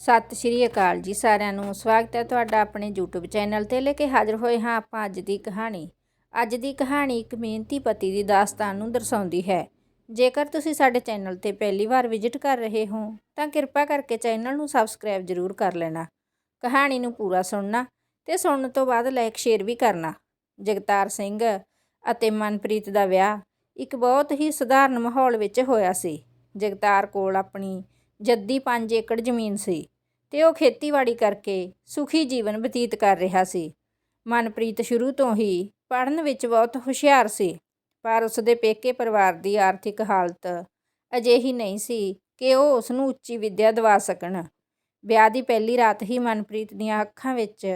ਸਤਿ ਸ਼੍ਰੀ ਅਕਾਲ ਜੀ ਸਾਰਿਆਂ ਨੂੰ। ਸਵਾਗਤ ਹੈ ਤੁਹਾਡਾ ਆਪਣੇ YouTube ਚੈਨਲ ਤੇ ਲੈ ਕੇ ਹਾਜ਼ਰ ਹੋਏ ਹਾਂ ਆਪਾਂ ਅੱਜ ਦੀ ਕਹਾਣੀ। ਅੱਜ ਦੀ ਕਹਾਣੀ ਇੱਕ ਮਿਹਨਤੀ ਪਤੀ ਦੀ ਦਾਸਤਾਨ ਨੂੰ ਦਰਸਾਉਂਦੀ ਹੈ। ਜੇਕਰ ਤੁਸੀਂ ਸਾਡੇ ਚੈਨਲ ਤੇ ਪਹਿਲੀ ਵਾਰ ਵਿਜ਼ਿਟ ਕਰ ਰਹੇ ਹੋ, ਤਾਂ ਕਿਰਪਾ ਕਰਕੇ ਚੈਨਲ ਨੂੰ ਸਬਸਕ੍ਰਾਈਬ ਜ਼ਰੂਰ ਕਰ ਲੈਣਾ। ਕਹਾਣੀ ਨੂੰ ਪੂਰਾ ਸੁਣਨਾ ਤੇ ਸੁਣਨ ਤੋਂ ਬਾਅਦ ਲਾਈਕ, ਸ਼ੇਅਰ ਵੀ ਕਰਨਾ। ਜਗਤਾਰ ਸਿੰਘ ਅਤੇ ਮਨਪ੍ਰੀਤ ਦਾ ਵਿਆਹ ਇੱਕ ਬਹੁਤ ਹੀ ਸਧਾਰਨ ਮਾਹੌਲ ਵਿੱਚ ਹੋਇਆ ਸੀ। ਜਗਤਾਰ ਕੋਲ ਆਪਣੀ ਜੱਦੀ 5 ਏਕੜ ਜ਼ਮੀਨ ਸੀ ਤੇ ਉਹ ਖੇਤੀਬਾੜੀ ਕਰਕੇ ਸੁਖੀ ਜੀਵਨ ਬਤੀਤ ਕਰ ਰਿਹਾ ਸੀ। ਮਨਪ੍ਰੀਤ ਸ਼ੁਰੂ ਤੋਂ ਹੀ ਪੜ੍ਹਨ ਵਿੱਚ ਬਹੁਤ ਹੁਸ਼ਿਆਰ ਸੀ, ਪਰ ਉਸ ਦੇ ਪੇਕੇ ਪਰਿਵਾਰ ਦੀ ਆਰਥਿਕ ਹਾਲਤ ਅਜਿਹੀ ਨਹੀਂ ਸੀ ਕਿ ਉਹ ਉਸ ਨੂੰ ਉੱਚੀ ਵਿੱਦਿਆ ਦਿਵਾ ਸਕਣ। ਵਿਆਹ ਦੀ ਪਹਿਲੀ ਰਾਤ ਹੀ ਮਨਪ੍ਰੀਤ ਦੀਆਂ ਅੱਖਾਂ ਵਿੱਚ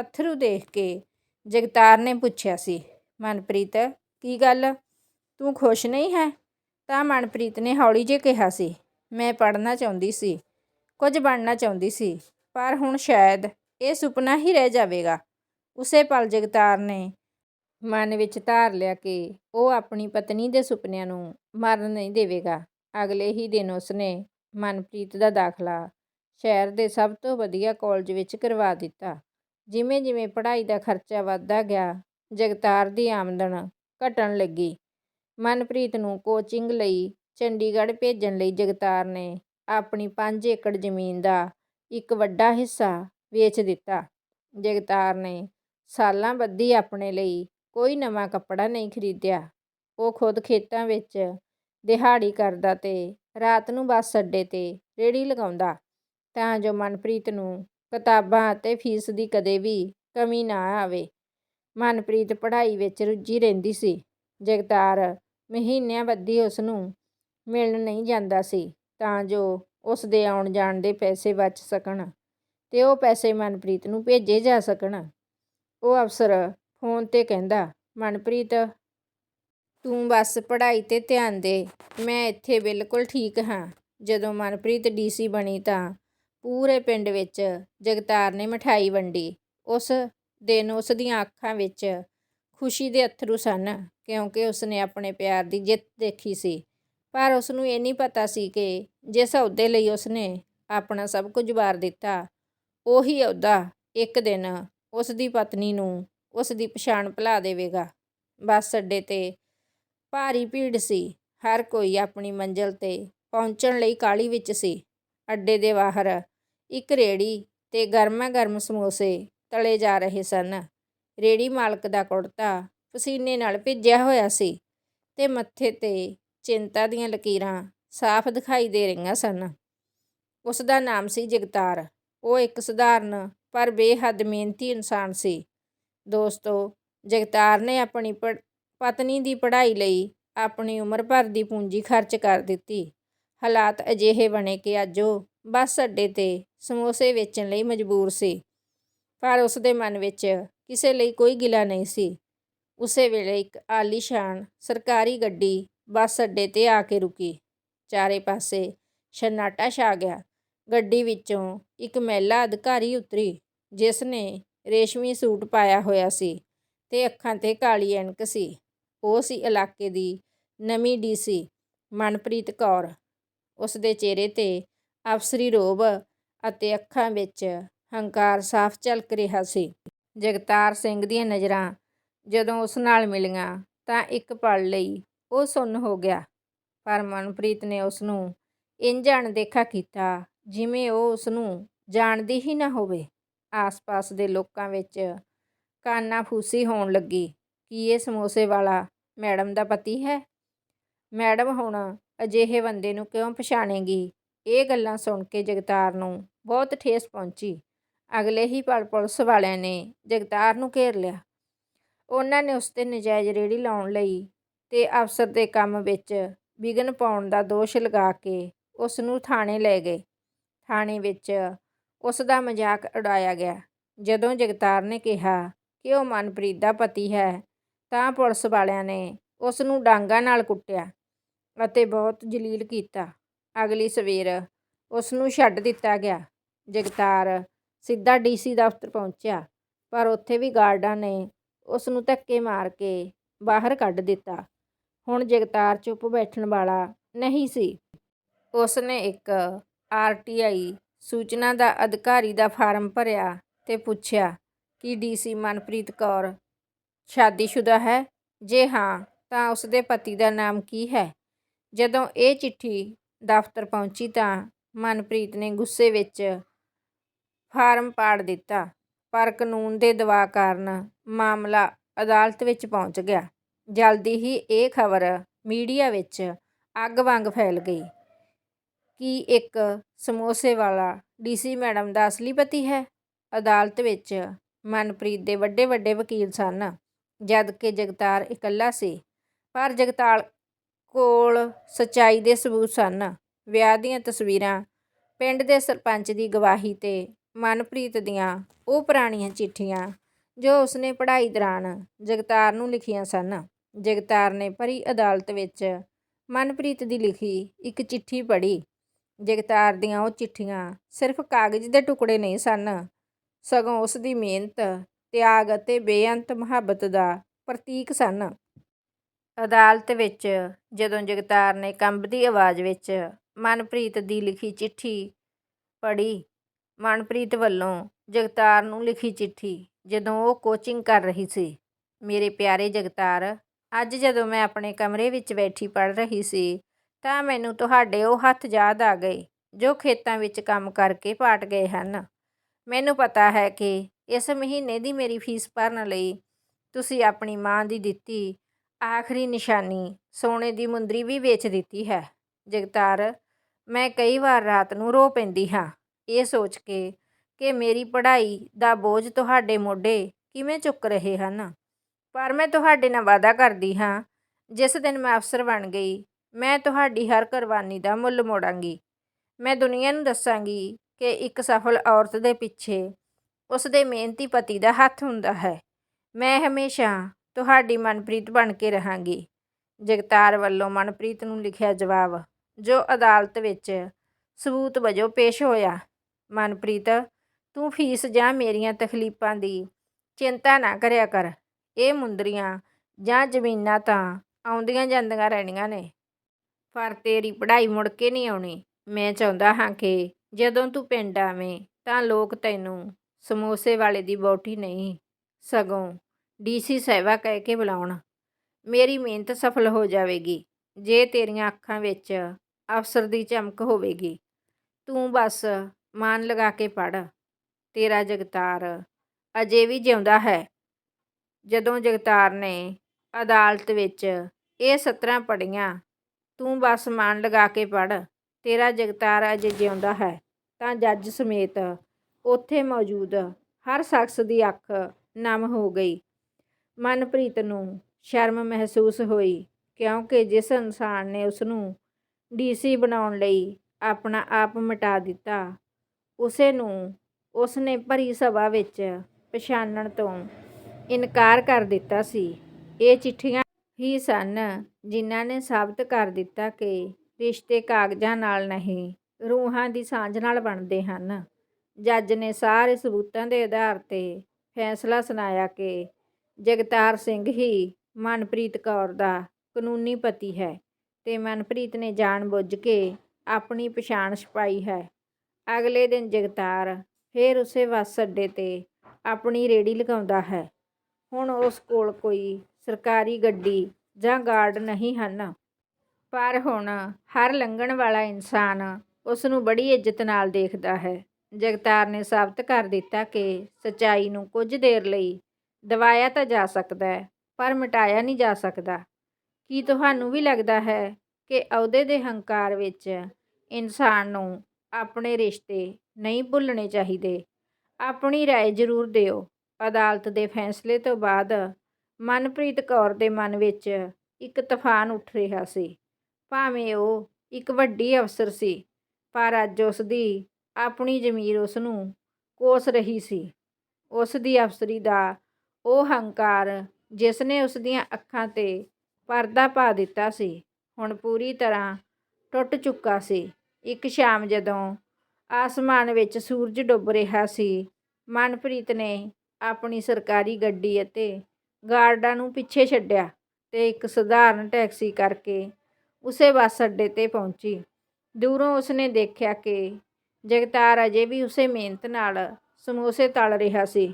ਅਥਰੂ ਦੇਖ ਕੇ ਜਗਤਾਰ ਨੇ ਪੁੱਛਿਆ ਸੀ, ਮਨਪ੍ਰੀਤ, ਕੀ ਗੱਲ? ਤੂੰ ਖੁਸ਼ ਨਹੀਂ ਹੈ? ਤਾਂ ਮਨਪ੍ਰੀਤ ਨੇ ਹੌਲੀ ਜਿਹੇ ਕਿਹਾ ਸੀ ਮੈਂ ਪੜ੍ਹਨਾ ਚਾਹੁੰਦੀ ਸੀ, ਕੁਝ ਬਣਨਾ ਚਾਹੁੰਦੀ ਸੀ, ਪਰ ਹੁਣ ਸ਼ਾਇਦ ਇਹ ਸੁਪਨਾ ਹੀ ਰਹਿ ਜਾਵੇਗਾ। ਉਸੇ ਪਲ ਜਗਤਾਰ ਨੇ ਮਨ ਵਿੱਚ ਧਾਰ ਲਿਆ ਕਿ ਉਹ ਆਪਣੀ ਪਤਨੀ ਦੇ ਸੁਪਨਿਆਂ ਨੂੰ ਮਰਨ ਨਹੀਂ ਦੇਵੇਗਾ। ਅਗਲੇ ਹੀ ਦਿਨ ਉਸਨੇ ਮਨਪ੍ਰੀਤ ਦਾ ਦਾਖਲਾ ਸ਼ਹਿਰ ਦੇ ਸਭ ਤੋਂ ਵਧੀਆ ਕਾਲਜ ਵਿੱਚ ਕਰਵਾ ਦਿੱਤਾ। ਜਿਵੇਂ ਜਿਵੇਂ ਪੜ੍ਹਾਈ ਦਾ ਖਰਚਾ ਵੱਧਦਾ ਗਿਆ, ਜਗਤਾਰ ਦੀ ਆਮਦਨ ਘਟਣ ਲੱਗੀ। ਮਨਪ੍ਰੀਤ ਨੂੰ ਕੋਚਿੰਗ ਲਈ ਚੰਡੀਗੜ੍ਹ ਭੇਜਣ ਲਈ ਜਗਤਾਰ ਨੇ ਆਪਣੀ 5 ਏਕੜ ਜ਼ਮੀਨ ਦਾ ਇੱਕ ਵੱਡਾ ਹਿੱਸਾ ਵੇਚ ਦਿੱਤਾ। ਜਗਤਾਰ ਨੇ ਸਾਲਾਂ ਬੱਧੀ ਆਪਣੇ ਲਈ ਕੋਈ ਨਵਾਂ ਕੱਪੜਾ ਨਹੀਂ ਖਰੀਦਿਆ। ਉਹ ਖੁਦ ਖੇਤਾਂ ਵਿੱਚ ਦਿਹਾੜੀ ਕਰਦਾ ਤੇ ਰਾਤ ਨੂੰ ਬੱਸ ਅੱਡੇ ਤੇ ਰੇੜੀ ਲਗਾਉਂਦਾ। ਤਾਂ ਜੋ ਮਨਪ੍ਰੀਤ ਨੂੰ ਕਿਤਾਬਾਂ ਅਤੇ ਫੀਸ ਦੀ ਕਦੇ ਵੀ ਕਮੀ ਨਾ ਆਵੇ। ਮਨਪ੍ਰੀਤ ਪੜ੍ਹਾਈ ਵਿੱਚ ਰੁੱਝੀ ਰਹਿੰਦੀ ਸੀ। ਜਗਤਾਰ ਮਹੀਨਿਆਂ ਬੱਧੀ ਉਸ ਨੂੰ ਮਿਲਣ ਨਹੀਂ ਜਾਂਦਾ ਸੀ, ਤਾਂ ਜੋ ਉਸ ਦੇ ਆਉਣ ਜਾਣ ਦੇ ਪੈਸੇ ਬਚ ਸਕਣ ਤੇ ਉਹ ਪੈਸੇ ਮਨਪ੍ਰੀਤ ਨੂੰ ਭੇਜੇ ਜਾ ਸਕਣ। ਉਹ ਅਫਸਰ ਫੋਨ ਤੇ ਕਹਿੰਦਾ, ਮਨਪ੍ਰੀਤ, ਤੂੰ ਬਸ ਪੜ੍ਹਾਈ ਤੇ ਧਿਆਨ ਦੇ, ਮੈਂ ਇੱਥੇ ਬਿਲਕੁਲ ਠੀਕ ਹਾਂ। ਜਦੋਂ ਮਨਪ੍ਰੀਤ ਡੀਸੀ ਬਣੀ ਤਾਂ ਪੂਰੇ ਪਿੰਡ ਵਿੱਚ ਜਗਤਾਰ ਨੇ ਮਠਾਈ ਵੰਡੀ। ਉਸ ਦਿਨ ਉਸ ਦੀਆਂ ਅੱਖਾਂ ਵਿੱਚ ਖੁਸ਼ੀ ਦੇ ਅਥਰੂ ਸਨ, ਕਿਉਂਕਿ ਉਸਨੇ ਆਪਣੇ ਪਿਆਰ ਦੀ ਜਿੱਤ ਦੇਖੀ ਸੀ। ਪਰ ਉਸ ਨੂੰ ਇਹ ਨਹੀਂ ਪਤਾ ਸੀ ਕਿ ਜਿਸ ਅਹੁਦੇ ਲਈ ਉਸਨੇ ਆਪਣਾ ਸਭ ਕੁਝ ਵਾਰ ਦਿੱਤਾ, ਉਹੀ ਅਹੁਦਾ ਇੱਕ ਦਿਨ ਉਸ ਦੀ ਪਤਨੀ ਨੂੰ ਉਸ ਦੀ ਪਛਾਣ ਭੁਲਾ ਦੇਵੇਗਾ। ਬੱਸ ਅੱਡੇ ਤੇ ਭਾਰੀ ਭੀੜ ਸੀ। ਹਰ ਕੋਈ ਆਪਣੀ ਮੰਜ਼ਿਲ ਤੇ ਪਹੁੰਚਣ ਲਈ ਕਾਹਲੀ ਵਿੱਚ ਸੀ। ਅੱਡੇ ਦੇ ਬਾਹਰ ਇੱਕ ਰੇੜੀ ਤੇ ਗਰਮਾ ਗਰਮ ਸਮੋਸੇ ਤਲੇ ਜਾ ਰਹੇ ਸਨ। ਰੇੜੀ ਮਾਲਕ ਦਾ ਕੁੜਤਾ ਪਸੀਨੇ ਨਾਲ ਭਿੱਜਿਆ ਹੋਇਆ ਸੀ ਤੇ ਮੱਥੇ ਤੇ ਚਿੰਤਾ ਦੀਆਂ ਲਕੀਰਾਂ ਸਾਫ਼ ਦਿਖਾਈ ਦੇ ਰਹੀਆਂ ਸਨ। ਉਸ ਦਾ ਨਾਮ ਸੀ ਜਗਤਾਰ। ਉਹ ਇੱਕ ਸਧਾਰਨ ਪਰ ਬੇਹੱਦ ਮਿਹਨਤੀ ਇਨਸਾਨ ਸੀ। ਦੋਸਤੋ, ਜਗਤਾਰ ਨੇ ਆਪਣੀ ਪਤਨੀ ਦੀ ਪੜ੍ਹਾਈ ਲਈ ਆਪਣੀ ਉਮਰ ਭਰ ਦੀ ਪੂੰਜੀ ਖਰਚ ਕਰ ਦਿੱਤੀ। ਹਾਲਾਤ ਅਜਿਹੇ ਬਣੇ ਕਿ ਅੱਜ ਉਹ ਬੱਸ ਅੱਡੇ ਤੇ ਸਮੋਸੇ ਵੇਚਣ ਲਈ ਮਜਬੂਰ ਸੀ। ਪਰ ਉਸ ਦੇ ਮਨ ਵਿੱਚ ਕਿਸੇ ਲਈ ਕੋਈ ਗਿਲਾ ਨਹੀਂ ਸੀ। ਉਸੇ ਵੇਲੇ ਇੱਕ ਆਲੀਸ਼ਾਨ ਸਰਕਾਰੀ ਗੱਡੀ ਬੱਸ ਅੱਡੇ ਤੇ ਆ ਕੇ ਰੁਕੀ। ਚਾਰੇ ਪਾਸੇ ਛਨਾਟਾ ਛਾ ਗਿਆ। ਗੱਡੀ ਵਿੱਚੋਂ ਇੱਕ ਮਹਿਲਾ ਅਧਿਕਾਰੀ ਉਤਰੀ, ਜਿਸ ਨੇ ਰੇਸ਼ਮੀ ਸੂਟ ਪਾਇਆ ਹੋਇਆ ਸੀ ਤੇ ਅੱਖਾਂ ਤੇ ਕਾਲੀ ਐਨਕ ਸੀ। ਉਹ ਸੀ ਇਲਾਕੇ ਦੀ ਨਵੀਂ ਡੀਸੀ ਮਨਪ੍ਰੀਤ ਕੌਰ। ਉਸ ਦੇ ਚਿਹਰੇ ਤੇ ਅਫਸਰੀ ਰੋਬ ਅਤੇ ਅੱਖਾਂ ਵਿੱਚ ਹੰਕਾਰ ਸਾਫ਼ ਝਲਕ ਰਿਹਾ ਸੀ। ਜਗਤਾਰ ਸਿੰਘ ਦੀਆਂ ਨਜ਼ਰਾਂ ਜਦੋਂ ਉਸ ਨਾਲ ਮਿਲੀਆਂ ਤਾਂ ਇੱਕ ਪਲ ਲਈ ਉਹ ਸੁੰਨ ਹੋ ਗਿਆ। ਪਰ ਮਨਪ੍ਰੀਤ ਨੇ ਉਸ ਨੂੰ ਇੰਝ ਅਣਦੇਖਾ ਕੀਤਾ, ਜਿਵੇਂ ਉਹ ਉਸ ਨੂੰ ਜਾਣਦੀ ਹੀ ਨਾ ਹੋਵੇ। ਆਸ-ਪਾਸ ਦੇ ਲੋਕਾਂ ਵਿੱਚ ਕਾਨਾ-ਫੂਸੀ ਹੋਣ ਲੱਗੀ, ਕਿ ਇਹ ਸਮੋਸੇ ਵਾਲਾ ਮੈਡਮ ਦਾ ਪਤੀ ਹੈ? ਮੈਡਮ ਹੁਣ ਅਜਿਹੇ ਬੰਦੇ ਨੂੰ ਕਿਉਂ ਪਛਾਣੇਗੀ? ਇਹ ਗੱਲਾਂ ਸੁਣ ਕੇ ਜਗਤਾਰ ਨੂੰ ਬਹੁਤ ਠੇਸ ਪਹੁੰਚੀ। ਅਗਲੇ ਹੀ ਪਲ ਪੁਲਿਸ ਵਾਲਿਆਂ ਨੇ ਜਗਤਾਰ ਨੂੰ ਘੇਰ ਲਿਆ। ਉਹਨਾਂ ਨੇ ਉਸ ਤੇ ਨਜਾਇਜ਼ ਰੇੜੀ ਲਾਉਣ ਲਈ ਤੇ ਅਫਸਰ ਦੇ ਕੰਮ ਵਿੱਚ ਵਿਘਨ ਪਾਉਣ ਦਾ ਦੋਸ਼ ਲਗਾ ਕੇ ਉਸ ਨੂੰ ਥਾਣੇ ਲੈ ਗਏ। ਥਾਣੇ ਵਿੱਚ ਉਸ ਦਾ ਮਜ਼ਾਕ ਉਡਾਇਆ ਗਿਆ। ਜਦੋਂ ਜਗਤਾਰ ਨੇ ਕਿਹਾ ਕਿ ਉਹ ਮਨਪ੍ਰੀਤ ਦਾ ਪਤੀ ਹੈ, ਤਾਂ ਪੁਲਿਸ ਵਾਲਿਆਂ ਨੇ ਉਸ ਨੂੰ ਡਾਂਗਾਂ ਨਾਲ ਕੁੱਟਿਆ ਅਤੇ ਬਹੁਤ ਜਲੀਲ ਕੀਤਾ। ਅਗਲੀ ਸਵੇਰ ਉਸ ਨੂੰ ਛੱਡ ਦਿੱਤਾ ਗਿਆ। ਜਗਤਾਰ ਸਿੱਧਾ ਡੀਸੀ ਦਫ਼ਤਰ ਪਹੁੰਚਿਆ, ਪਰ ਉੱਥੇ ਵੀ ਗਾਰਡਾਂ ਨੇ ਉਸ ਨੂੰ ਧੱਕੇ ਮਾਰ ਕੇ ਬਾਹਰ ਕੱਢ ਦਿੱਤਾ। ਹੁਣ ਜਗਤਾਰ ਚੁੱਪ ਬੈਠਣ ਵਾਲਾ ਨਹੀਂ ਸੀ। ਉਸ ਨੇ ਇੱਕ ਆਰਟੀਆਈ ਸੂਚਨਾ ਦਾ ਅਧਿਕਾਰੀ ਦਾ ਫਾਰਮ ਭਰਿਆ ਤੇ ਪੁੱਛਿਆ ਕਿ ਡੀਸੀ ਮਨਪ੍ਰੀਤ ਕੌਰ ਸ਼ਾਦੀशुदा ਹੈ? ਜੇ ਹਾਂ, ਤਾਂ ਉਸਦੇ ਪਤੀ ਦਾ ਨਾਮ ਕੀ ਹੈ? ਜਦੋਂ ਇਹ ਚਿੱਠੀ ਦਫ਼ਤਰ ਪਹੁੰਚੀ ਤਾਂ ਮਨਪ੍ਰੀਤ ਨੇ ਗੁੱਸੇ ਵਿੱਚ ਫਾਰਮ ਪਾੜ ਦਿੱਤਾ, ਪਰ ਕਾਨੂੰਨ ਦੇ ਦਬਾਅ ਕਾਰਨ ਮਾਮਲਾ ਅਦਾਲਤ ਵਿੱਚ ਪਹੁੰਚ ਗਿਆ। ਜਲਦੀ ਹੀ ਇਹ ਖਬਰ ਮੀਡੀਆ ਵਿੱਚ ਅੱਗ ਵਾਂਗ ਫੈਲ ਗਈ। ਕਿ ਇੱਕ ਸਮੋਸੇ ਵਾਲਾ ਡੀਸੀ ਮੈਡਮ ਦਾ ਅਸਲੀ ਪਤੀ ਹੈ? ਅਦਾਲਤ ਵਿੱਚ ਮਨਪ੍ਰੀਤ ਦੇ ਵੱਡੇ ਵੱਡੇ ਵਕੀਲ ਸਨ, ਜਦ ਕਿ ਜਗਤਾਰ ਇਕੱਲਾ ਸੀ, ਪਰ ਜਗਤਾਰ ਕੋਲ ਸਚਾਈ ਦੇ ਸਬੂਤ ਸਨ। ਵਿਆਹ ਦੀਆਂ ਤਸਵੀਰਾਂ ਪਿੰਡ ਦੇ ਸਰਪੰਚ ਦੀ ਗਵਾਹੀ ਤੇ ਮਨਪ੍ਰੀਤ ਦੀਆਂ ਉਹ ਪੁਰਾਣੀਆਂ ਚਿੱਠੀਆਂ ਜੋ ਉਸਨੇ ਪੜ੍ਹਾਈ ਦੌਰਾਨ ਜਗਤਾਰ ਨੂੰ ਲਿਖੀਆਂ ਸਨ। ਜਗਤਾਰ ਨੇ ਭਰੀ ਅਦਾਲਤ ਵਿੱਚ ਮਨਪ੍ਰੀਤ ਦੀ ਲਿਖੀ ਇੱਕ ਚਿੱਠੀ ਪੜ੍ਹੀ। ਜਗਤਾਰ ਦੀਆਂ ਉਹ ਚਿੱਠੀਆਂ ਸਿਰਫ ਕਾਗਜ਼ ਦੇ ਟੁਕੜੇ ਨਹੀਂ ਸਨ, ਸਗੋਂ ਉਸ ਦੀ ਮਿਹਨਤ, ਤਿਆਗ ਅਤੇ ਬੇਅੰਤ ਮੁਹੱਬਤ ਦਾ ਪ੍ਰਤੀਕ ਸਨ। ਅਦਾਲਤ ਵਿੱਚ ਜਦੋਂ ਜਗਤਾਰ ਨੇ ਕੰਬਦੀ ਆਵਾਜ਼ ਵਿੱਚ ਮਨਪ੍ਰੀਤ ਦੀ ਲਿਖੀ ਚਿੱਠੀ ਪੜ੍ਹੀ, ਮਨਪ੍ਰੀਤ ਵੱਲੋਂ ਜਗਤਾਰ ਨੂੰ ਲਿਖੀ ਚਿੱਠੀ ਜਦੋਂ ਉਹ ਕੋਚਿੰਗ ਕਰ ਰਹੀ ਸੀ, ਮੇਰੇ ਪਿਆਰੇ ਜਗਤਾਰ ਅੱਜ ਜਦੋਂ ਮੈਂ ਆਪਣੇ ਕਮਰੇ ਵਿੱਚ ਬੈਠੀ ਪੜ੍ਹ ਰਹੀ ਸੀ, ਤਾਂ ਮੈਨੂੰ ਤੁਹਾਡੇ ਉਹ ਹੱਥ ਯਾਦ ਆ ਗਏ, ਜੋ ਖੇਤਾਂ ਵਿੱਚ ਕੰਮ ਕਰਕੇ ਪਾਟ ਗਏ ਹਨ। ਮੈਨੂੰ ਪਤਾ ਹੈ ਕਿ ਇਸ ਮਹੀਨੇ ਦੀ ਮੇਰੀ ਫੀਸ ਭਰਨ ਲਈ ਤੁਸੀਂ ਆਪਣੀ ਮਾਂ ਦੀ ਦਿੱਤੀ ਆਖਰੀ ਨਿਸ਼ਾਨੀ ਸੋਨੇ ਦੀ ਮੁੰਦਰੀ ਵੀ ਵੇਚ ਦਿੱਤੀ ਹੈ। ਜਗਤਾਰ, ਮੈਂ ਕਈ ਵਾਰ ਰਾਤ ਨੂੰ ਰੋ ਪੈਂਦੀ ਹਾਂ, ਇਹ ਸੋਚ ਕੇ ਕਿ ਮੇਰੀ ਪੜ੍ਹਾਈ ਦਾ ਬੋਝ ਤੁਹਾਡੇ ਮੋਢੇ ਕਿਵੇਂ ਚੁੱਕ ਰਹੇ ਹਨ? ਪਰ ਮੈਂ ਤੁਹਾਡੇ ਨਾਲ ਵਾਅਦਾ ਕਰਦੀ ਹਾਂ, ਜਿਸ ਦਿਨ ਮੈਂ ਅਫਸਰ ਬਣ ਗਈ, ਮੈਂ ਤੁਹਾਡੀ ਹਰ ਕੁਰਬਾਨੀ ਦਾ ਮੁੱਲ ਮੋੜਾਂਗੀ। ਮੈਂ ਦੁਨੀਆ ਨੂੰ ਦੱਸਾਂਗੀ ਕਿ ਇੱਕ ਸਫਲ ਔਰਤ ਦੇ ਪਿੱਛੇ ਉਸ ਦੇ ਮਿਹਨਤੀ ਪਤੀ ਦਾ ਹੱਥ ਹੁੰਦਾ ਹੈ। ਮੈਂ ਹਮੇਸ਼ਾ ਤੁਹਾਡੀ ਮਨਪ੍ਰੀਤ ਬਣ ਕੇ ਰਹਾਂਗੀ। ਜਗਤਾਰ ਵੱਲੋਂ ਮਨਪ੍ਰੀਤ ਨੂੰ ਲਿਖਿਆ ਜਵਾਬ, ਜੋ ਅਦਾਲਤ ਵਿੱਚ ਸਬੂਤ ਵਜੋਂ ਪੇਸ਼ ਹੋਇਆ, ਮਨਪ੍ਰੀਤ, ਤੂੰ ਫੀਸ ਜਾਂ ਮੇਰੀਆਂ ਤਕਲੀਫਾਂ ਦੀ ਚਿੰਤਾ ਨਾ ਕਰਿਆ ਕਰ। ਇਹ ਮੁੰਦਰੀਆਂ ਜਾਂ ਜ਼ਮੀਨਾਂ ਤਾਂ ਆਉਂਦੀਆਂ ਜਾਂਦੀਆਂ ਰਹਿਣੀਆਂ ਨੇ। ਪਰ ਤੇਰੀ ਪੜ੍ਹਾਈ ਮੁੜ ਕੇ ਨਹੀਂ ਆਉਣੀ। ਮੈਂ ਚਾਹੁੰਦਾ ਹਾਂ ਕਿ ਜਦੋਂ ਤੂੰ ਪਿੰਡ ਆਵੇਂ ਤਾਂ ਲੋਕ ਤੈਨੂੰ ਸਮੋਸੇ ਵਾਲੇ ਦੀ ਬੋਟੀ ਨਹੀਂ, ਸਗੋਂ ਡੀਸੀ ਸਾਹਿਬਾ ਕਹਿ ਕੇ ਬੁਲਾਉਣ। ਮੇਰੀ ਮਿਹਨਤ ਸਫਲ ਹੋ ਜਾਵੇਗੀ। ਜੇ ਤੇਰੀਆਂ ਅੱਖਾਂ ਵਿੱਚ ਅਫਸਰ ਦੀ ਚਮਕ ਹੋਵੇਗੀ, ਤੂੰ ਬਸ ਮਨ ਲਗਾ ਕੇ ਪੜ੍ਹ। ਤੇਰਾ ਜਗਤਾਰ ਅਜੇ ਵੀ ਜਿਉਂਦਾ ਹੈ। ਜਦੋਂ ਜਗਤਾਰ ਨੇ ਅਦਾਲਤ ਵਿੱਚ ਇਹ ਸਤਰਾਂ ਪੜ੍ਹੀਆਂ, ਤੂੰ ਬਸ ਮਨ ਲਗਾ ਕੇ ਪੜ੍ਹ, ਤੇਰਾ ਜਗਤਾਰ ਅਜੇ ਜਿਉਂਦਾ ਹੈ। ਤਾਂ ਜੱਜ ਸਮੇਤ ਉੱਥੇ ਮੌਜੂਦ ਹਰ ਸ਼ਖਸ ਦੀ ਅੱਖ ਨਮ ਹੋ ਗਈ। ਮਨਪ੍ਰੀਤ ਨੂੰ ਸ਼ਰਮ ਮਹਿਸੂਸ ਹੋਈ, ਕਿਉਂਕਿ ਜਿਸ ਇਨਸਾਨ ਨੇ ਉਸ ਨੂੰ ਡੀਸੀ ਬਣਾਉਣ ਲਈ ਆਪਣਾ ਆਪ ਮਿਟਾ ਦਿੱਤਾ, ਉਸੇ ਨੂੰ ਉਸ ਨੇ ਭਰੀ ਸਭਾ ਵਿੱਚ ਪਛਾਣਨ ਤੋਂ ਇਨਕਾਰ ਕਰ ਦਿੱਤਾ ਸੀ। ਇਹ ਚਿੱਠੀਆਂ ਹੀ ਸਨ ਜਿਨ੍ਹਾਂ ਨੇ ਸਾਬਤ ਕਰ ਦਿੱਤਾ ਕਿ ਰਿਸ਼ਤੇ ਕਾਗਜ਼ਾਂ ਨਾਲ ਨਹੀਂ, ਰੂਹਾਂ ਦੀ ਸਾਂਝ ਨਾਲ ਬਣਦੇ ਹਨ। ਜੱਜ ਨੇ ਸਾਰੇ ਸਬੂਤਾਂ ਦੇ ਆਧਾਰ ਤੇ ਫੈਸਲਾ ਸੁਣਾਇਆ ਕਿ ਜਗਤਾਰ ਸਿੰਘ ਹੀ ਮਨਪ੍ਰੀਤ ਕੌਰ ਦਾ ਕਾਨੂੰਨੀ ਪਤੀ ਹੈ ਤੇ ਮਨਪ੍ਰੀਤ ਨੇ ਜਾਣਬੁੱਝ ਕੇ ਆਪਣੀ ਪਛਾਣ ਛਪਾਈ ਹੈ। ਅਗਲੇ ਦਿਨ ਜਗਤਾਰ ਫਿਰ ਉਸੇ ਬੱਸ ਅੱਡੇ ਤੇ ਆਪਣੀ ਰੇੜੀ ਲਗਾਉਂਦਾ ਹੈ। ਹੁਣ ਉਸ ਕੋਲ ਕੋਈ ਸਰਕਾਰੀ ਗੱਡੀ ਜਾਂ ਗਾਰਡ ਨਹੀਂ ਹਨ ਪਰ ਹੁਣ ਹਰ ਲੰਘਣ ਵਾਲਾ ਇਨਸਾਨ ਉਸ ਨੂੰ ਬੜੀ ਇੱਜ਼ਤ ਨਾਲ ਦੇਖਦਾ ਹੈ ਜਗਤਾਰ ਨੇ ਸਾਬਤ ਕਰ ਦਿੱਤਾ ਕਿ ਸਚਾਈ ਨੂੰ ਕੁਝ ਦੇਰ ਲਈ ਦਬਾਇਆ ਤਾਂ ਜਾ ਸਕਦਾ ਹੈ ਪਰ ਮਿਟਾਇਆ ਨਹੀਂ ਜਾ ਸਕਦਾ ਕੀ ਤੁਹਾਨੂੰ ਵੀ ਲੱਗਦਾ ਹੈ ਕਿ ਅਹੁਦੇ ਦੇ ਹੰਕਾਰ ਵਿੱਚ ਇਨਸਾਨ ਨੂੰ ਆਪਣੇ ਰਿਸ਼ਤੇ ਨਹੀਂ ਭੁੱਲਣੇ ਚਾਹੀਦੇ ਆਪਣੀ رائے ਜ਼ਰੂਰ ਦਿਓ ਅਦਾਲਤ ਦੇ ਫੈਸਲੇ ਤੋਂ ਬਾਅਦ ਮਨਪ੍ਰੀਤ ਕੌਰ ਦੇ ਮਨ ਵਿੱਚ ਇੱਕ ਤੂਫਾਨ ਉੱਠ ਰਿਹਾ ਸੀ। ਭਾਵੇਂ ਉਹ ਇੱਕ ਵੱਡੀ ਅਫਸਰ ਸੀ, ਪਰ ਅੱਜ ਉਸ ਦੀ ਆਪਣੀ ਜ਼ਮੀਰ ਉਸ ਨੂੰ ਕੋਸ ਰਹੀ ਸੀ। ਉਸ ਦੀ ਅਫਸਰੀ ਦਾ ਉਹ ਹੰਕਾਰ ਜਿਸ ਨੇ ਉਸ ਦੀਆਂ ਅੱਖਾਂ ਤੇ ਪਰਦਾ ਪਾ ਦਿੱਤਾ ਸੀ, ਹੁਣ ਪੂਰੀ ਤਰ੍ਹਾਂ ਟੁੱਟ ਚੁੱਕਾ ਸੀ। ਇੱਕ ਸ਼ਾਮ ਜਦੋਂ ਆਸਮਾਨ ਵਿੱਚ ਸੂਰਜ ਡੁੱਬ ਰਿਹਾ ਸੀ, ਮਨਪ੍ਰੀਤ ਨੇ ਆਪਣੀ ਸਰਕਾਰੀ ਗੱਡੀ ਅਤੇ ਗਾਰਡਾਂ ਨੂੰ ਪਿੱਛੇ ਛੱਡਿਆ ਤੇ ਇੱਕ ਸਧਾਰਨ ਟੈਕਸੀ ਕਰਕੇ ਉਸੇ ਬੱਸ ਅੱਡੇ ਤੇ ਪਹੁੰਚੀ। ਦੂਰੋਂ ਉਸਨੇ ਦੇਖਿਆ ਕਿ ਜਗਤਾਰ ਅਜੇ ਵੀ ਉਸੇ ਮਿਹਨਤ ਨਾਲ ਸਮੋਸੇ ਤਲ ਰਿਹਾ ਸੀ।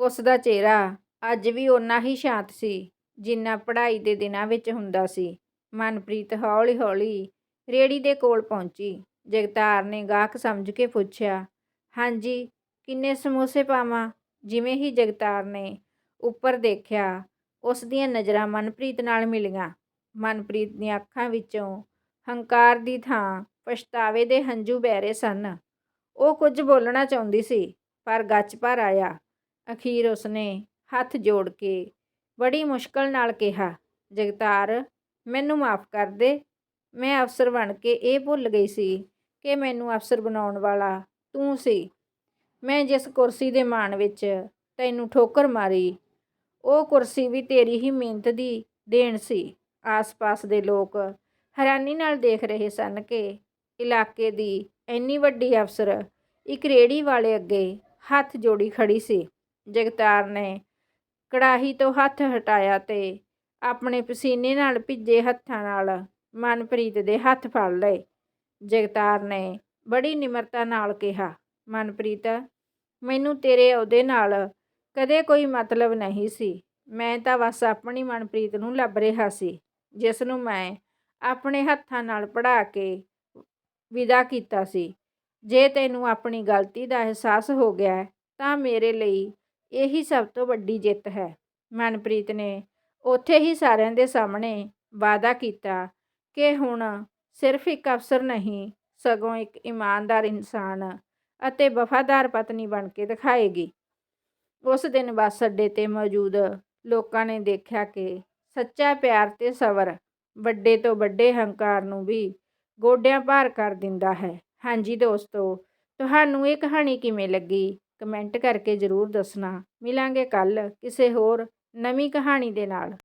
ਉਸ ਦਾ ਚਿਹਰਾ ਅੱਜ ਵੀ ਓਨਾ ਹੀ ਸ਼ਾਂਤ ਸੀ ਜਿੰਨਾ ਪੜ੍ਹਾਈ ਦੇ ਦਿਨਾਂ ਵਿੱਚ ਹੁੰਦਾ ਸੀ। ਮਨਪ੍ਰੀਤ ਹੌਲੀ-ਹੌਲੀ ਰੇੜੀ ਦੇ ਕੋਲ ਪਹੁੰਚੀ। ਜਗਤਾਰ ਨੇ ਗਾਹਕ ਸਮਝ ਕੇ ਪੁੱਛਿਆ, ਹਾਂਜੀ, ਕਿੰਨੇ ਸਮੋਸੇ ਪਾਵਾਂ? ਜਿਵੇਂ ਹੀ ਜਗਤਾਰ ਨੇ ਉੱਪਰ ਦੇਖਿਆ, ਉਸ ਦੀਆਂ ਨਜ਼ਰਾਂ ਮਨਪ੍ਰੀਤ ਨਾਲ ਮਿਲੀਆਂ। ਮਨਪ੍ਰੀਤ ਦੀਆਂ ਅੱਖਾਂ ਵਿੱਚੋਂ ਹੰਕਾਰ ਦੀ ਥਾਂ ਪਛਤਾਵੇ ਦੇ ਹੰਝੂ ਵਹਿ ਰਹੇ ਸਨ। ਉਹ ਕੁਝ ਬੋਲਣਾ ਚਾਹੁੰਦੀ ਸੀ, ਪਰ ਗੱਚ ਭਰ ਆਇਆ। ਅਖੀਰ ਉਸਨੇ ਹੱਥ ਜੋੜ ਕੇ ਬੜੀ ਮੁਸ਼ਕਲ ਨਾਲ ਕਿਹਾ, ਜਗਤਾਰ, ਮੈਨੂੰ ਮਾਫ ਕਰ ਦੇ। ਮੈਂ ਅਫਸਰ ਬਣ ਕੇ ਇਹ ਭੁੱਲ ਗਈ ਸੀ ਕਿ ਮੈਨੂੰ ਅਫਸਰ ਬਣਾਉਣ ਵਾਲਾ ਤੂੰ ਸੀ। ਮੈਂ ਜਿਸ ਕੁਰਸੀ ਦੇ ਮਾਣ ਵਿੱਚ ਤੈਨੂੰ ਠੋਕਰ ਮਾਰੀ, ਉਹ ਕੁਰਸੀ ਵੀ ਤੇਰੀ ਹੀ ਮਿਹਨਤ ਦੀ ਦੇਣ ਸੀ। ਆਸ-ਪਾਸ ਦੇ ਲੋਕ ਹੈਰਾਨੀ ਨਾਲ ਦੇਖ ਰਹੇ ਸਨ ਕਿ ਇਲਾਕੇ ਦੀ ਇੰਨੀ ਵੱਡੀ ਅਫਸਰ ਇੱਕ ਰੇੜੀ ਵਾਲੇ ਅੱਗੇ ਹੱਥ ਜੋੜੀ ਖੜੀ ਸੀ। ਜਗਤਾਰ ਨੇ ਕੜਾਹੀ ਤੋਂ ਹੱਥ ਹਟਾਇਆ ਤੇ ਆਪਣੇ ਪਸੀਨੇ ਨਾਲ ਭਿੱਜੇ ਹੱਥਾਂ ਨਾਲ ਮਨਪ੍ਰੀਤ ਦੇ ਹੱਥ ਫੜ ਲਏ। ਜਗਤਾਰ ਨੇ ਬੜੀ ਨਿਮਰਤਾ ਨਾਲ ਕਿਹਾ ਮਨਪ੍ਰੀਤ, ਮੈਨੂੰ ਤੇਰੇ ਉਹਦੇ ਨਾਲ ਕਦੇ ਕੋਈ ਮਤਲਬ ਨਹੀਂ ਸੀ। ਮੈਂ ਤਾਂ ਬਸ ਆਪਣੀ ਮਨਪ੍ਰੀਤ ਨੂੰ ਲੱਭ ਰਿਹਾ ਸੀ, ਜਿਸ ਨੂੰ ਮੈਂ ਆਪਣੇ ਹੱਥਾਂ ਨਾਲ ਪੜ੍ਹਾ ਕੇ ਵਿਦਾ ਕੀਤਾ ਸੀ। ਜੇ ਤੈਨੂੰ ਆਪਣੀ ਗਲਤੀ ਦਾ ਅਹਿਸਾਸ ਹੋ ਗਿਆ ਤਾਂ ਮੇਰੇ ਲਈ ਇਹੀ ਸਭ ਤੋਂ ਵੱਡੀ ਜਿੱਤ ਹੈ। ਮਨਪ੍ਰੀਤ ਨੇ ਉੱਥੇ ਹੀ ਸਾਰਿਆਂ ਦੇ ਸਾਹਮਣੇ ਵਾਅਦਾ ਕੀਤਾ ਕਿ ਹੁਣ ਸਿਰਫ ਇੱਕ ਅਫਸਰ ਨਹੀਂ, ਸਗੋਂ ਇੱਕ ਇਮਾਨਦਾਰ ਇਨਸਾਨ ਅਤੇ ਵਫਾਦਾਰ ਪਤਨੀ ਬਣ ਕੇ ਦਿਖਾਏਗੀ। ਉਸ ਦਿਨ ਬੱਸ ਅੱਡੇ ਤੇ ਮੌਜੂਦ ਲੋਕਾਂ ਨੇ ਦੇਖਿਆ ਕਿ ਸੱਚਾ ਪਿਆਰ ਤੇ ਸਬਰ ਵੱਡੇ ਤੋਂ ਵੱਡੇ ਹੰਕਾਰ ਨੂੰ ਵੀ ਗੋਡਿਆਂ ਭਾਰ ਕਰ ਦਿੰਦਾ ਹੈ। ਹਾਂਜੀ ਦੋਸਤੋ, ਤੁਹਾਨੂੰ ਇਹ ਕਹਾਣੀ ਕਿਵੇਂ ਲੱਗੀ? ਕਮੈਂਟ ਕਰਕੇ ਜ਼ਰੂਰ ਦੱਸਣਾ। ਮਿਲਾਂਗੇ ਕੱਲ ਕਿਸੇ ਹੋਰ ਨਵੀਂ ਕਹਾਣੀ ਦੇ ਨਾਲ।